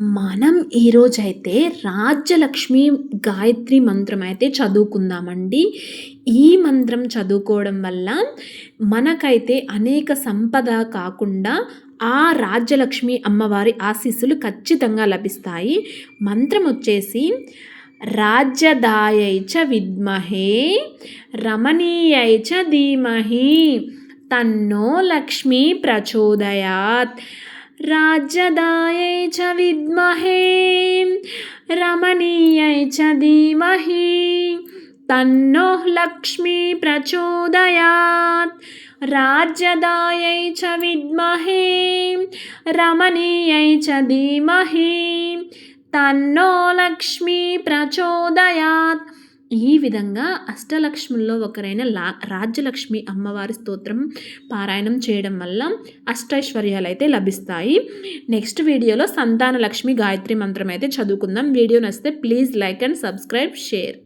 మనం ఈరోజైతే రాజ్యలక్ష్మి గాయత్రి మంత్రం అయితే చదువుకుందామండి. ఈ మంత్రం చదువుకోవడం వల్ల మనకైతే అనేక సంపద కాకుండా ఆ రాజ్యలక్ష్మి అమ్మవారి ఆశీస్సులు ఖచ్చితంగా లభిస్తాయి. మంత్రం వచ్చేసి రాజ్యదాయై చ విద్మహే రమణీయై చ ధీమహి తన్నో లక్ష్మీ ప్రచోదయాత్ राज्यदायै च विद्महे रमणीयै च धीमहि तन्नोः लक्ष्मी प्रचोदयात्। राज्यदायै च विद्महे रमणीयै च धीमहि तन्नो लक्ष्मी प्रचोदयात् ఈ విధంగా అష్టలక్ష్ముల్లో ఒకరైన లా రాజ్యలక్ష్మి అమ్మవారి స్తోత్రం పారాయణం చేయడం వల్ల అష్టైశ్వర్యాలు అయితే లభిస్తాయి. నెక్స్ట్ వీడియోలో సంతాన లక్ష్మి గాయత్రి మంత్రం అయితే చదువుకుందాం. వీడియో నచ్చితే please like and subscribe share.